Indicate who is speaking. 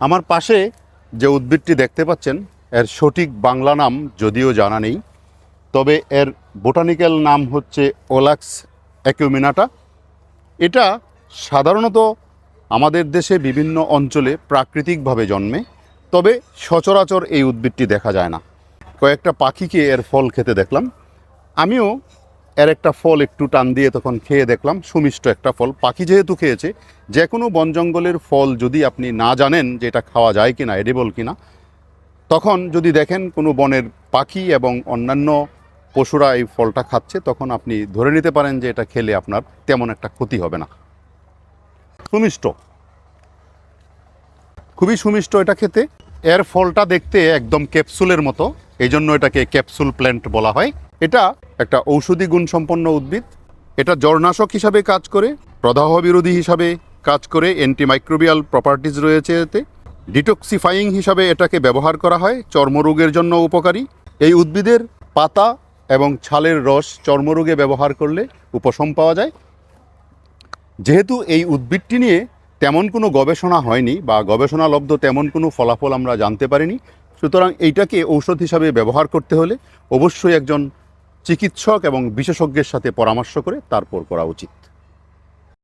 Speaker 1: আমার পাশে যে উদ্ভিদটি দেখতে পাচ্ছেন, এর সঠিক বাংলা নাম যদিও জানা নেই, তবে এর বোটানিক্যাল নাম হচ্ছে ওলাক্স অ্যাকিউমিনাটা এটা সাধারণত আমাদের দেশে বিভিন্ন অঞ্চলে প্রাকৃতিকভাবে জন্মে, তবে সচরাচর এই উদ্ভিদটি দেখা যায় না। কয়েকটা পাখিকে এর ফল খেতে দেখলাম। আমিও এর একটা ফল একটু টান দিয়ে তখন খেয়ে দেখলাম, সুমিষ্ট একটা ফল। পাখি যেহেতু খেয়েছে যে কোনো বন জঙ্গলের ফল যদি আপনি না জানেন যে এটা খাওয়া যায় কিনা এডিবল কিনা, তখন যদি দেখেন কোনো বনের পাখি এবং অন্যান্য পশুরা এই ফলটা খাচ্ছে, তখন আপনি ধরে নিতে পারেন যে এটা খেলে আপনার তেমন একটা ক্ষতি হবে না। সুমিষ্ট। খুবই সুমিষ্ট এটা খেতে। এর ফলটা দেখতে একদম ক্যাপসুলের মতো এই জন্য এটাকে ক্যাপসুল প্ল্যান্ট বলা হয়। এটা একটা ঔষধি গুণসম্পন্ন উদ্ভিদ। এটা জড়নাশক হিসাবে কাজ করে প্রদাহ বিরোধী হিসাবে কাজ করে অ্যান্টিমাইক্রোবিয়াল প্রপার্টিজ রয়েছে এতে। ডিটক্সিফাইং হিসাবে এটাকে ব্যবহার করা হয়, চর্মরোগের জন্য উপকারী। এই উদ্ভিদের পাতা এবং ছালের রস চর্মরোগে ব্যবহার করলে উপশম পাওয়া যায়। যেহেতু এই উদ্ভিদটি নিয়ে তেমন কোনো গবেষণা হয়নি বা গবেষণালব্ধ তেমন কোনো ফলাফল আমরা জানতে পারিনি, সুতরাং এইটাকে ঔষধ হিসাবে ব্যবহার করতে হলে অবশ্যই একজন চিকিৎসক এবং বিশেষজ্ঞের সাথে পরামর্শ করে তারপর করা উচিত।